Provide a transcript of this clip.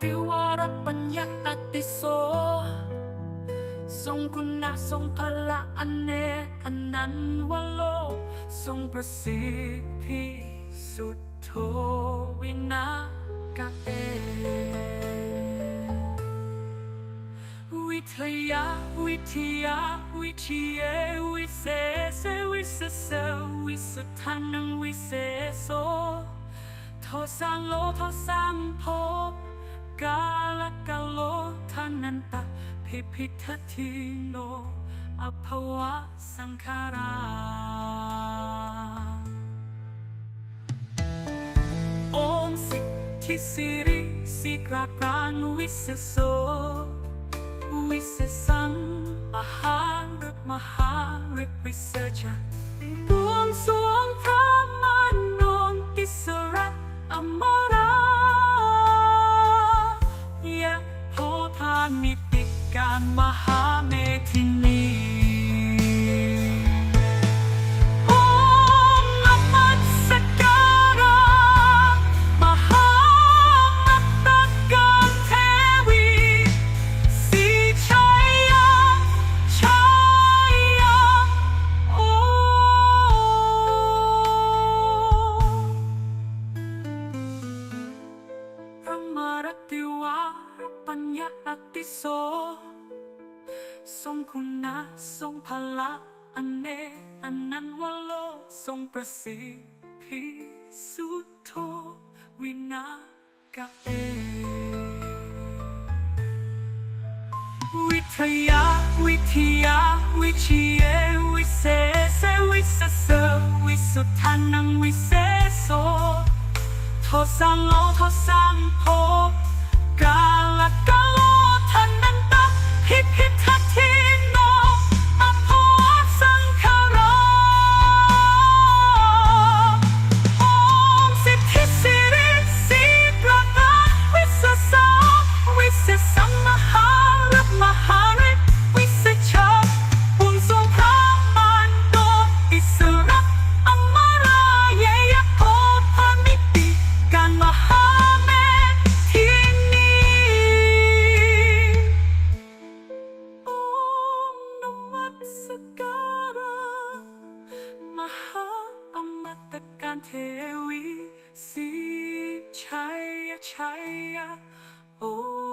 ติวรปัญญาอติโส ทรงคุณะทรงพละอันเนกอันนันวโลก ทรงประสิทธิสุดโทวินากะเอ วิทยา วิทยา วิทยาวิเศษวิเศษวิสุทธานังวิเศษโสโทสังโลโทสัมโพ กาลกาโลทานันตะพิพิททิโนอภวะสังขาราอมสิทิสิริสิกราปรานวิเศษโสวิเศษสังมหาฤกษ์มหาฤทธิ์วิเศษ คุณะทรงพละอันเนอันนั้นต์วโลกทรงประสิทธิสุทโธวินากะเอ วิทยา วิทยา วิเชียวิเศษวิสเศษวิสุทธานังวิเศษโสโทสังโลโทสังโพานเทวีสีชัยชัยโอ